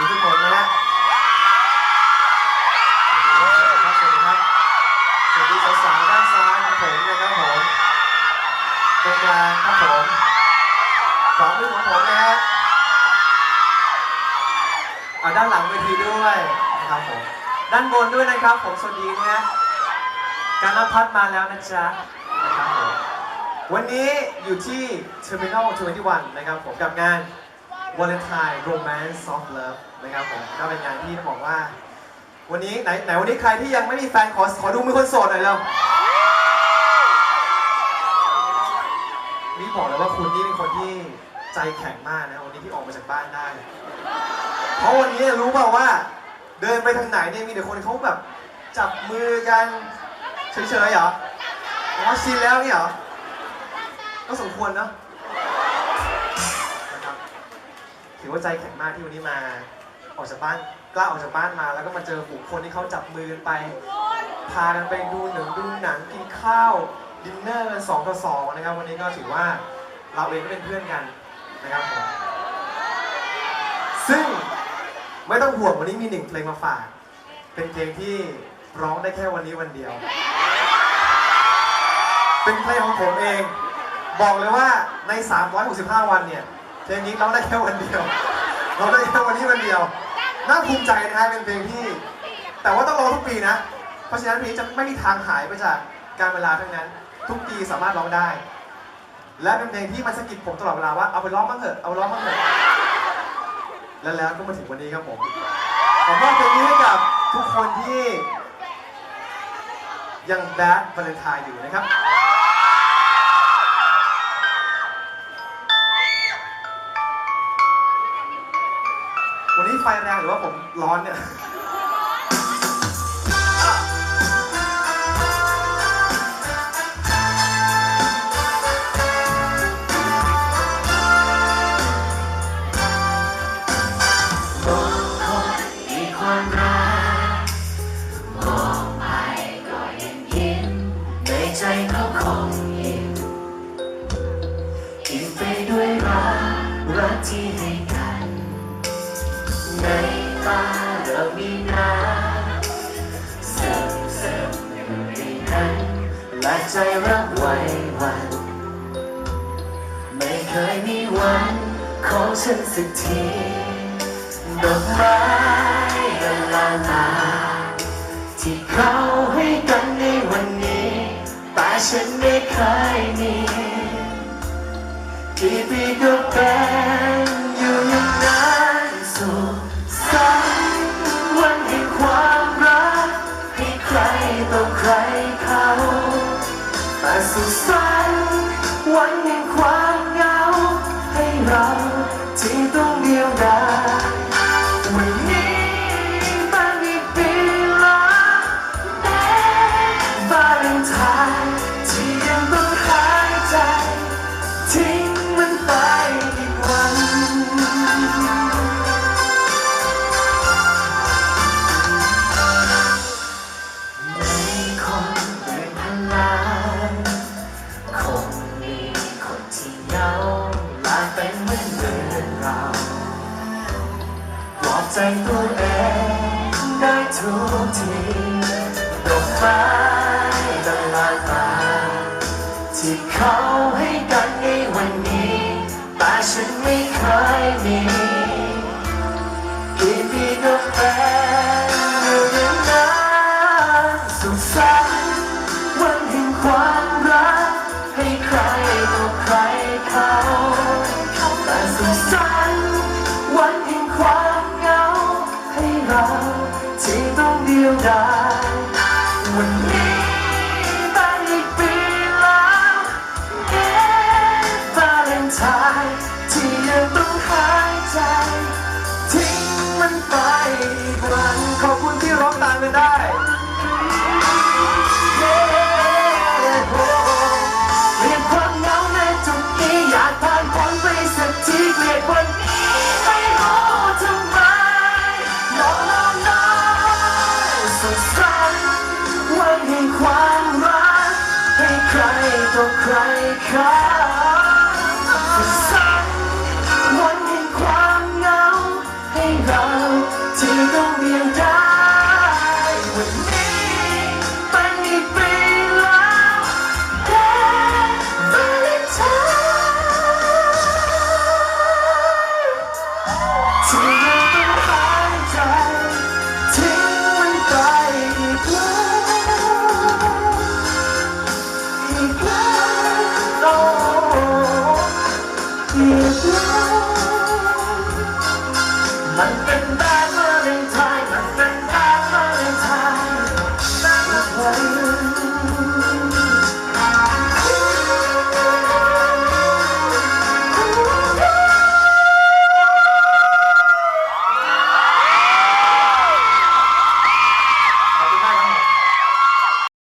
ดีทุกคนนะฮะครับสวัสดีครับสวัสดีสาวๆด้านซ้ายของผมนะครับผมตรงกลางครับผมขวามือของผมนะฮะอ่าด้านหลังเวทีด้วยนะครับผมด้านบนด้วยนะครับ ผมสวัสดีนะฮะการรับพัดมาแล้วนะจ๊ะนะครับผมวันนี้อยู่ที่ Terminal 21 นะครับผมกับงาน Valentine Romance of Love นะครับผมก็เป็นงานที่ต้องบอกว่า วันนี้ไหนไหนวันนี้ใครที่ยังไม่มีแฟนขอขอดูมือคนโสดหน่อยเร็วนี่บอกเลยว่าคุณนี่เป็นคนที่ใจแข็งมากนะวันนี้ที่ออกมาจากบ้านได้ เพราะวันนี้รู้เปล่าว่า เดินไปทางไหนเนี่ยมีแต่คนเขาแบบจับมือกันเฉยๆเหรออ๋อชินแล้วนี่เหรอก็สมควรเนาะ ถือว่าใจแข็งมากที่วันนี้มา ออกจากบ้านกล้าออกจากบ้านมา แล้วก็มาเจอผู้คนที่เขาจับมือกันไป พากันไปดูหนังดูหนังกินข้าวดินเนอร์กันสองต่อสองนะครับ วันนี้ก็ถือว่าเราเองก็เป็นเพื่อนกันนะครับผมซึ่งไม่ต้องห่วงวันนี้มีหนึ่งเพลงมาฝาก เป็นเพลงที่ร้องได้แค่วันนี้วันเดียว เป็นเพลงของผมเอง บอกเลยว่าใน 365 วันเนี่ย เพลงนี้ร้องได้แค่วันเดียวร้องได้แค่วันนี้วันเดียว น่าภูมิใจนะฮะเป็นเพลงที่ แต่ว่าต้องรอทุกปีนะ เพราะฉะนั้นเพลงนี้จะไม่มีทางหายไปจากการเวลาทั้งนั้น ทุกปีสามารถร้องได้ และเป็นเพลงที่มันสะกิดผมตลอดเวลาว่าเอาไปร้องบ้างเถอะเอาไปร้องบ้างเถอะและแล้วก็มาถึงวันนี้ครับผมผมมอบเพลงนี้ให้กับทุกคนที่ยังแบดวาเลนไทน์อยู่นะครับ วันนี้ไฟแรงหรือว่าผมร้อนเนี่ยใจเขาคงยิ้มอิ่มไปด้วยรักรักที่ ใจรักไว้วัน ไม่เคยมีวันของฉันสักทีดอกไม้ละลาลาที่เขาให้กันในวันนี้ แต่ฉันไม่เคยมีกี่ปีก็เป็นอยู่อย่างนั้นสุขสันต์วันแห่งความรักให้ใครต่อใครเขา แต่ อนเดิมเราปลอบใจตัวเองได้ทุกทีดอกไม้ละลายตาที่เขาให้กันในวันนี้ แต่ฉันไม่เคยมีกี่ปีก็ ได้เรียกความเหงาในจุดนี้อยากผ่านพ้นไปสักทีเกลียดวันนี้ไม่รู้ทำไม no no no สุขสันต์วันแห่งความรักให้ใครต่อใครเขาสุขสันต์วันแห่งความเหงาให้เรา and then